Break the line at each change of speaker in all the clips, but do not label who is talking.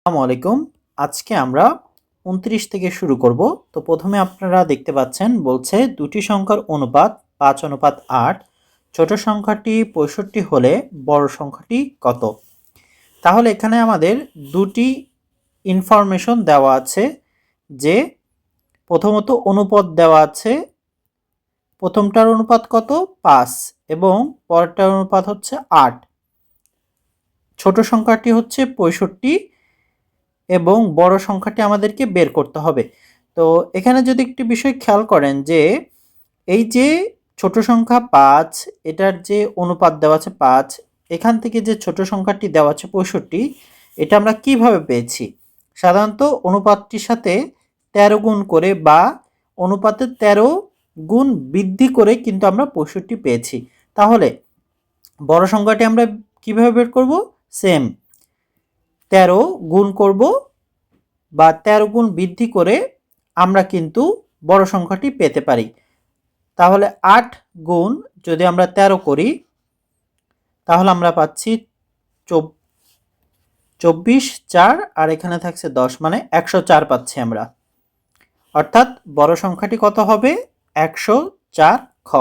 আসসালামু আলাইকুম। আজকে আমরা উনত্রিশ থেকে শুরু করব। তো প্রথমে আপনারা দেখতে পাচ্ছেন বলছে দুটি সংখ্যার অনুপাত পাঁচ অনুপাত আট। ছোট সংখ্যাটি পঁয়ষট্টি হলে বড় সংখ্যাটি কত? তাহলে এখানে আমাদের দুটি ইনফরমেশন দেওয়া আছে যে প্রথমত অনুপাত দেওয়া আছে। প্রথমটার অনুপাত কত? পাঁচ। এবং পরেরটার অনুপাত হচ্ছে আট। ছোট সংখ্যাটি হচ্ছে পঁয়ষট্টি। এবং বড় সংখ্যাটি আমাদেরকে বের করতে হবে। তো এখানে যদি একটি বিষয় খেয়াল করেন যে, এই যে ছোট সংখ্যা পাঁচ, এটার যে অনুপাত দেওয়া আছে পাঁচ, এখান থেকে যে ছোট সংখ্যাটি দেওয়া আছে পঁয়ষট্টি, এটা আমরা কীভাবে পেয়েছি? সাধারণত অনুপাতটির সাথে তেরো গুণ করে বা অনুপাতে তেরো গুণ বৃদ্ধি করে কিন্তু আমরা পঁয়ষট্টি পেয়েছি। তাহলে বড় সংখ্যাটি আমরা কীভাবে বের করব? সেম। তেরো গুণ করব বা তেরো গুণ বৃদ্ধি করে আমরা কিন্তু বড় সংখ্যাটি পেতে পারি। তাহলে আট গুণ যদি আমরা তেরো করি, তাহলে আমরা পাচ্ছি চব- চব্বিশ চার আর এখানে থাকছে দশ মানে একশো চার পাচ্ছি আমরা। অর্থাৎ বড় সংখ্যাটি কত হবে? একশো চার খ।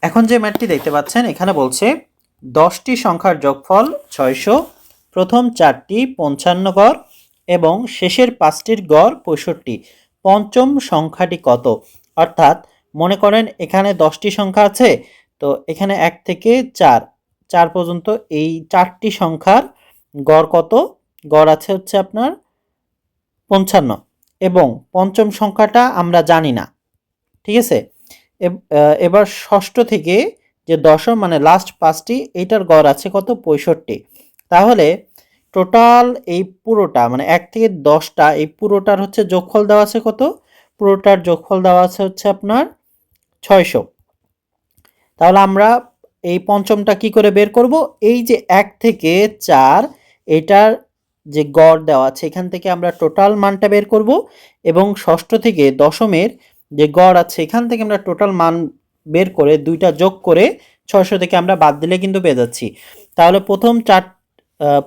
এখন যে ম্যাটটি দেখতে পাচ্ছেন, এখানে বলছে দশটি সংখ্যার যোগফল ছয়শো, প্রথম চারটি পঞ্চান্ন গড় এবং শেষের পাঁচটির গড় পঁয়ষট্টি। পঞ্চম সংখ্যাটি কত? অর্থাৎ মনে করেন এখানে দশটি সংখ্যা আছে, তো এখানে এক থেকে চার। চার পর্যন্ত এই চারটি সংখ্যার গড় কত? গড় আছে হচ্ছে আপনার পঞ্চান্ন। এবং পঞ্চম সংখ্যাটা আমরা জানি না। ঠিক আছে? এব- এবার ষষ্ঠ থেকে যে দশম মানে লাস্ট পাঁচটি এইটার গড় আছে কত? পঁয়ষট্টি। তাহলে টোটাল এই পুরোটা মানে এক থেকে দশটা, এই পুরোটার হচ্ছে যোগফল দেওয়া আছে কত? পুরোটার যোগফল দেওয়া আছে হচ্ছে আপনার ছয়শো। তাহলে আমরা এই পঞ্চমটা কি করে বের করব? এই যে এক থেকে চার, এটার যে গড় দেওয়া আছে, এখান থেকে আমরা টোটাল মানটা বের করব এবং ষষ্ঠ থেকে দশমের যে গড় আছে, এখান থেকে আমরা টোটাল মান বের করে দুইটা যোগ করে ছয়শো থেকে আমরা বাদ দিলে কিন্তু পেয়ে যাচ্ছি। তাহলে প্রথম চার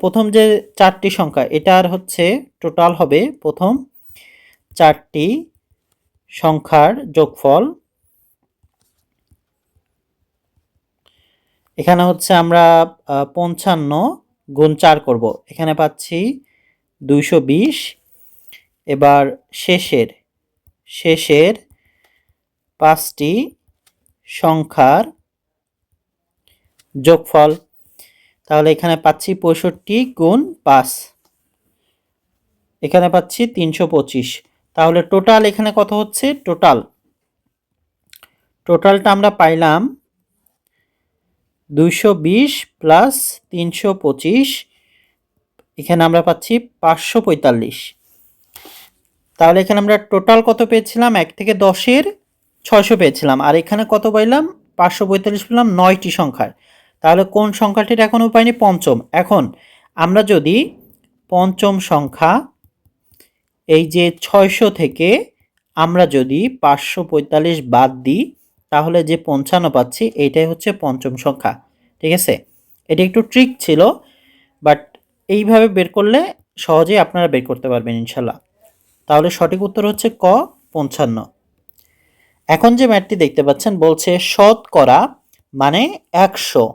প্রথম যে চারটি সংখ্যা, এটার হচ্ছে টোটাল হবে প্রথম চারটি সংখ্যার যোগফল। এখানে হচ্ছে আমরা পঞ্চান্ন গুণ চার করব। এখানে পাচ্ছি দুইশো বিশ। এবার শেষের শেষের পাঁচটি সংখ্যার যোগফল। তাহলে এখানে পাচ্ছি পঁয়ষট্টি গুণ পাঁচ। এখানে পাচ্ছি তিনশো পঁচিশ। তাহলে টোটাল এখানে কত হচ্ছে? টোটাল টোটালটা আমরা পাইলাম দুইশো বিশ প্লাস তিনশো পঁচিশ। এখানে আমরা পাচ্ছি পাঁচশো পঁয়তাল্লিশ। তাহলে এখানে আমরা টোটাল কত পেয়েছিলাম? এক থেকে দশের ছয়শো পেয়েছিলাম। আর এখানে কত পাইলাম? পাঁচশো পঁয়তাল্লিশ পেলাম, নয়টি সংখ্যার। তাহলে কোন সংখ্যাটির এখনও পাইনি পঞ্চম। এখন আমরা যদি পঞ্চম সংখ্যা, এই যে ছয়শো থেকে আমরা যদি পাঁচশো পঁয়তাল্লিশ বাদ দিই, তাহলে যে পঞ্চান্ন পাচ্ছি, এইটাই হচ্ছে পঞ্চম সংখ্যা। ঠিক আছে? এটি একটু ট্রিক ছিল বাট এইভাবে বের করলে সহজেই আপনারা বের করতে পারবেন ইনশাল্লাহ। তাহলে সঠিক উত্তর হচ্ছে ক, পঞ্চান্ন। এখন যে ম্যাটটি দেখতে পাচ্ছেন বলছে শতকরা মানে একশো।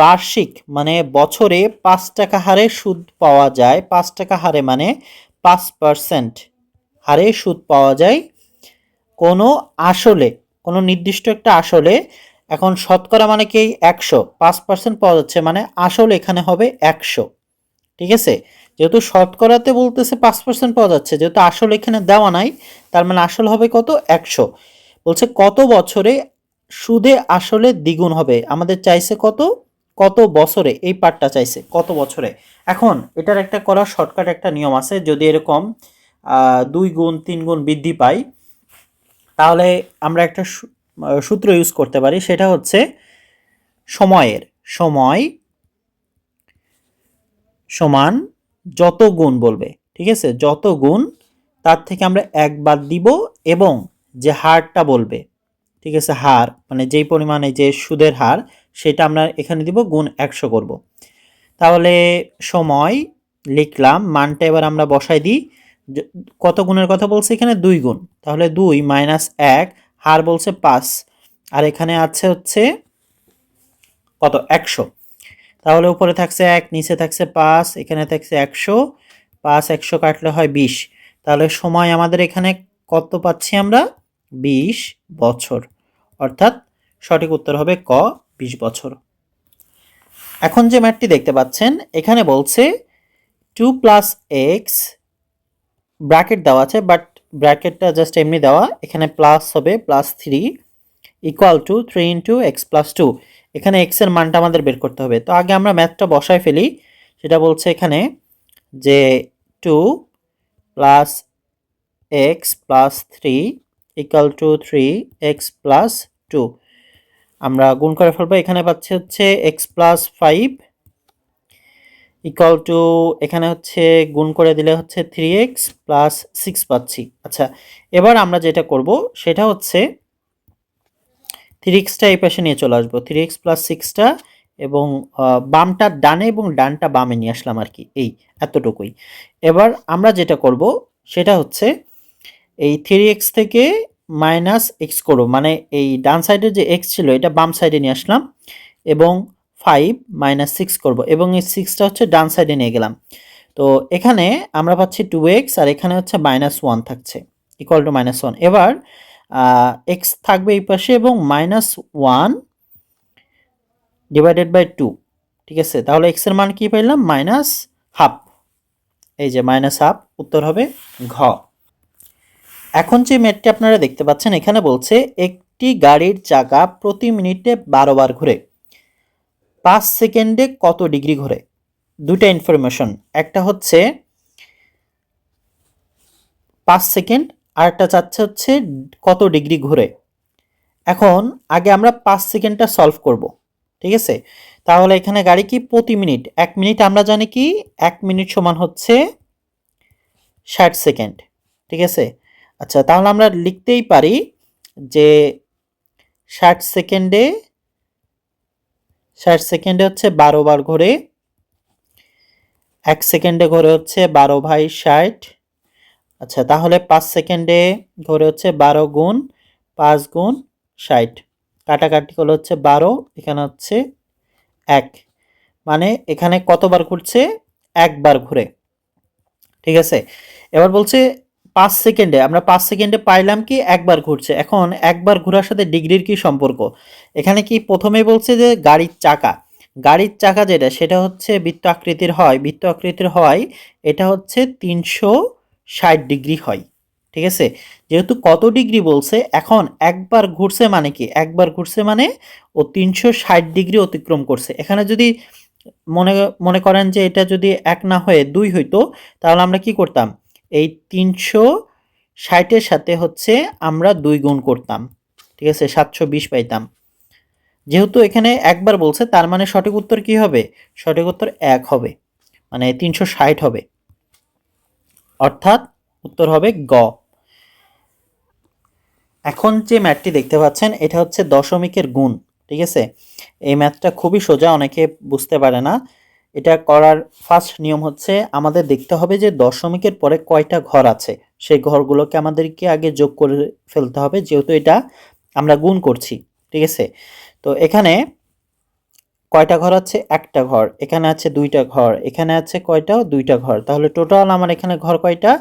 বার্ষিক মানে বছরে পাঁচ টাকা হারে সুদ পাওয়া যায়, পাঁচ টাকা হারে মানে পাঁচ পার্সেন্ট হারে সুদ পাওয়া যায়। কোনো আসলে, কোনো নির্দিষ্ট একটা আসলে, এখন শতকরা মানে কি একশো, পাঁচ পার্সেন্ট পাওয়া যাচ্ছে মানে আসল এখানে হবে একশো। ঠিক আছে? যেহেতু শতকরাতে বলতেছে পাঁচ পার্সেন্ট পাওয়া যাচ্ছে, যেহেতু আসল এখানে দেওয়া নাই, তার মানে আসল হবে কত? একশো। বলছে কত বছরে সুদে আসলে দ্বিগুণ হবে? আমাদের চাইছে কত? কত বছরে? এই পার্টটা চাইছে, কত বছরে? এখন এটার একটা করার শর্টকাট একটা নিয়ম আছে, যদি এরকম দুই গুণ, তিন গুণ বৃদ্ধি পাই, তাহলে আমরা একটা সূত্র ইউজ করতে পারি, সেটা হচ্ছে সময়ের। সময় সমান যত গুণ বলবে, ঠিক আছে? যত গুণ তার থেকে আমরা এক বাদ দিব এবং যে হারটা বলবে, ঠিক আছে? হার মানে যেই পরিমাণে যে সুদের হার, সেটা আমরা এখানে দিব গুণ একশো করব। তাহলে সময় লিখলাম, মানটা এবার আমরা বসাই দিই। কত গুণের কথা বলছে এখানে? দুই গুণ। তাহলে দুই মাইনাস এক, হার বলছে পাঁচ। আর এখানে আছে হচ্ছে কত? একশো। তাহলে উপরে থাকছে এক, নিচে থাকছে পাঁচ, এখানে থাকছে একশো। পাঁচ, একশো কাটলে হয় বিশ। তাহলে সময় আমাদের এখানে কত পাচ্ছি আমরা? বিশ বছর। অর্থাৎ সঠিক উত্তর হবে ক, বিশ বছর। এখন যে ম্যাটটি দেখতে পাচ্ছেন, এখানে বলছে টু প্লাস এক্স ব্র্যাকেট দেওয়া আছে, বাট ব্র্যাকেটটা জাস্ট এমনি দেওয়া। এখানে প্লাস হবে, plus three equal to, three into x plus two. এখানে এক্সের মানটা আমাদের বের করতে হবে। তো আগে আমরা ম্যাথটা বসায় ফেলি। সেটা বলছে এখানে যে two plus x plus three equal to three x plus two আমরা গুণ করে ফেলব। এখানে পাচ্ছি হচ্ছে x plus five equal to এখানে হচ্ছে গুণ করে দিলে হচ্ছে থ্রি এক্স প্লাস সিক্স পাচ্ছি। আচ্ছা এবার আমরা যেটা করব, সেটা হচ্ছে থ্রি এক্সটা এই পাশে নিয়ে চলে আসব। থ্রি এক্স প্লাস সিক্সটা এবং বামটা ডানে এবং ডানটা বামে নিয়ে আসলাম আর কি, এই এতটুকুই। এবার আমরা যেটা করব, সেটা হচ্ছে এই থ্রি এক্স থেকে মাইনাস এক্স করব মানে এই ডান সাইডের যে এক্স ছিল, এটা বাম সাইডে নিয়ে আসলাম এবং ফাইভ মাইনাস সিক্স করব এবং এই সিক্সটা হচ্ছে ডান সাইডে নিয়ে গেলাম। তো এখানে আমরা পাচ্ছি টু এক্স আর এখানে হচ্ছে মাইনাস ওয়ান থাকছে ইকুয়াল টু মাইনাস ওয়ান এবার এক্স থাকবে এই পাশে এবং minus one divided by two ঠিক আছে? তাহলে এক্সের মান কি পাইলাম? মাইনাস হাফ এই যে মাইনাস হাফ উত্তর হবে ঘ। এখন যে ম্যাটটি আপনারা দেখতে পাচ্ছেন, এখানে বলছে একটি গাড়ির চাকা প্রতি মিনিটে বারো বার ঘুরে। পাঁচ সেকেন্ডে কত ডিগ্রি ঘোরে? দুটা ইনফরমেশন একটা হচ্ছে পাঁচ সেকেন্ড আর একটা চাচ্ছে হচ্ছে কত ডিগ্রি ঘুরে। এখন আগে আমরা পাঁচ সেকেন্ডটা সলভ করব, ঠিক আছে? তাহলে এখানে গাড়ি কি প্রতি মিনিট? এক মিনিট আমরা জানি কি? এক মিনিট সমান হচ্ছে ষাট সেকেন্ড, ঠিক আছে? আচ্ছা তাহলে আমরা লিখতেই পারি যে ষাট সেকেন্ডে ষাট সেকেন্ডে হচ্ছে বারো বার ঘোরে, এক সেকেন্ডে ঘোরে হচ্ছে বারো ভাই ষাট আচ্ছা তাহলে পাঁচ সেকেন্ডে ঘোরে হচ্ছে বারো গুণ পাঁচ গুণ ষাট। কাটাকাটি করলে হচ্ছে বারো, এখানে হচ্ছে এক। মানে এখানে কতবার ঘুরছে? একবার ঘুরে। ঠিক আছে? এবার বলছে পাঁচ সেকেন্ডে, আমরা পাঁচ সেকেন্ডে পাইলাম কি একবার ঘুরছে। এখন একবার ঘোরার সাথে ডিগ্রির কি সম্পর্ক? এখানে কি প্রথমেই বলছে যে গাড়ির চাকা। গাড়ির চাকা যেটা, সেটা হচ্ছে বৃত্ত আকৃতির হয়। বৃত্ত আকৃতির হয়, এটা হচ্ছে তিনশো ষাট ডিগ্রি হয়, ঠিক আছে? যেহেতু কত ডিগ্রি বলছে? এখন একবার ঘুরছে মানে কি? একবার ঘুরছে মানে ও তিনশো ষাট ডিগ্রি অতিক্রম করছে। এখানে যদি মনে মনে করেন যে এটা যদি এক না হয়ে দুই হইতো, তাহলে আমরা কি করতাম? এই তিনশো ষাটের সাথে হচ্ছে আমরা দুই গুণ করতাম, ঠিক আছে? সাতশো বিশ পাইতাম। যেহেতু এখানে একবার বলছে, তার মানে সঠিক উত্তর কি হবে? সঠিক উত্তর এক হবে মানে তিনশো ষাট হবে। অর্থাৎ উত্তর হবে গ। এখন যে ম্যাথটি দেখতে পাচ্ছেন, এটা হচ্ছে দশমিকের গুণ, ঠিক আছে? এই ম্যাথটা খুবই সোজা, অনেকে বুঝতে পারে না। এটা করার ফার্স্ট নিয়ম হচ্ছে, আমাদের দেখতে হবে যে দশমিকের পরে কয়টা ঘর আছে। সেই ঘরগুলোকে আমাদেরকে আগে যোগ করে ফেলতে হবে, যেহেতু এটা আমরা গুণ করছি, ঠিক আছে? তো এখানে কয়টা ঘর আছে? একটা ঘর। এখানে আছে দুইটা ঘর। এখানে আছে কয়টা? দুইটা ঘর। তাহলে টোটাল আমার এখানে ঘর কয়টা?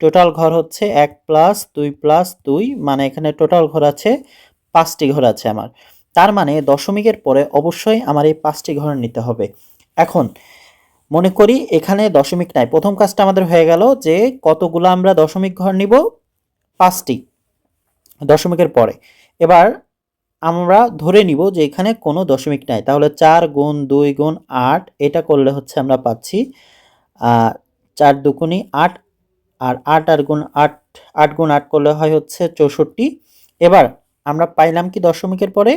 টোটাল ঘর হচ্ছে এক প্লাস দুই প্লাস দুই মানে এখানে টোটাল ঘর আছে পাঁচটি ঘর আছে আমার। তার মানে দশমিকের পরে অবশ্যই আমার এই পাঁচটি ঘর নিতে হবে। এখন মনে করি এখানে দশমিক নাই। প্রথম কাজটা আমাদের হয়ে গেল যে কতগুলো আমরা দশমিক ঘর নিব? পাঁচটি দশমিকের পরে। এবার আমরা ধরে নিব যে এখানে কোনো দশমিক নাই। তাহলে চার গুণ দুই গুণ আট, এটা করলে হচ্ছে আমরা পাচ্ছি চার দুগুণি আট, আর আট আর গুণ আট আট গুণ আট করলে হয় হচ্ছে চৌষট্টি। এবার আমরা পাইলাম কি দশমিকের পরে?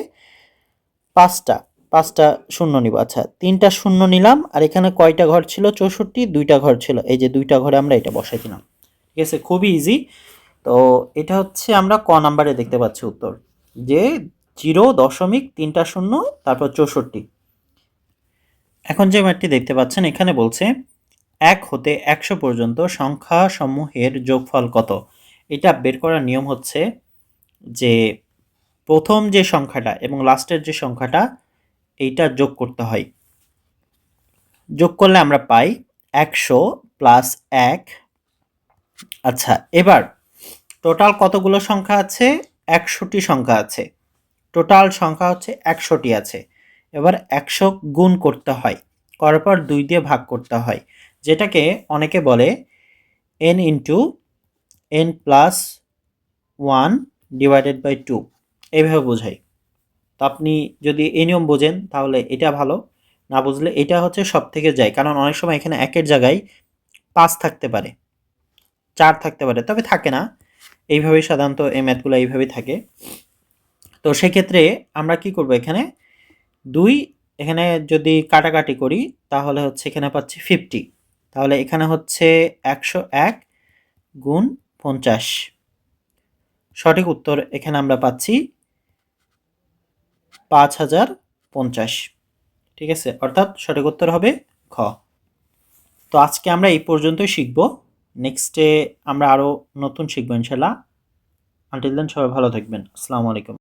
পাঁচটা পাঁচটা শূন্য নিব। আচ্ছা তিনটা শূন্য নিলাম, আর এখানে কয়টা ঘর ছিল? চৌষট্টি, দুইটা ঘর ছিল। এই যে দুইটা ঘরে আমরা এটা বসাই দিলাম। ঠিক আছে, খুবই ইজি তো এটা হচ্ছে আমরা ক নাম্বারে দেখতে পাচ্ছি উত্তর। যে জিরো দশমিক তিনটা শূন্য, তারপর চৌষট্টি। এখন যে ম্যাটটি দেখতে পাচ্ছেন, এখানে বলছে এক হতে একশো পর্যন্ত সংখ্যা সমূহের যোগফল কত? এটা বের করার নিয়ম হচ্ছে যে প্রথম যে সংখ্যাটা এবং লাস্টের যে সংখ্যাটা, এইটা যোগ করতে হয়। যোগ করলে আমরা পাই একশো প্লাস এক। আচ্ছা এবার টোটাল কতগুলো সংখ্যা আছে? একশোটি সংখ্যা আছে। টোটাল সংখ্যা হচ্ছে একশোটি আছে। এবার একশো গুণ করতে হয়। করার পর দুই দিয়ে ভাগ করতে হয়। যেটাকে অনেকে বলে n into n plus one divided by two এইভাবে বোঝাই। তো আপনি যদি এই নিয়ম বোঝেন, তাহলে এটা ভালো। না বুঝলে এটা হচ্ছে সব থেকে যায়। কারণ অনেক সময় এখানে একের জায়গায় পাঁচ থাকতে পারে। চার থাকতে পারে। তবে থাকে না। এইভাবেই সাধারণত এই ম্যাথগুলো এইভাবেই থাকে। তো সেক্ষেত্রে আমরা কি করব এখানে? দুই, এখানে যদি কাটাকাটি করি, তাহলে হচ্ছে এখানে পাচ্ছি ফিফটি তাহলে এখানে হচ্ছে একশো এক গুণ পঞ্চাশ। সঠিক উত্তর এখানে আমরা পাচ্ছি পাঁচ হাজার পঞ্চাশ। ঠিক আছে? অর্থাৎ সঠিক উত্তর হবে খ তো আজকে আমরা এই পর্যন্তই শিখব। নেক্সটে আমরা আরও নতুন শিখব ইনশাল্লাহ। আনটিল দেন সবাই ভালো থাকবেন। আসসালামু আলাইকুম।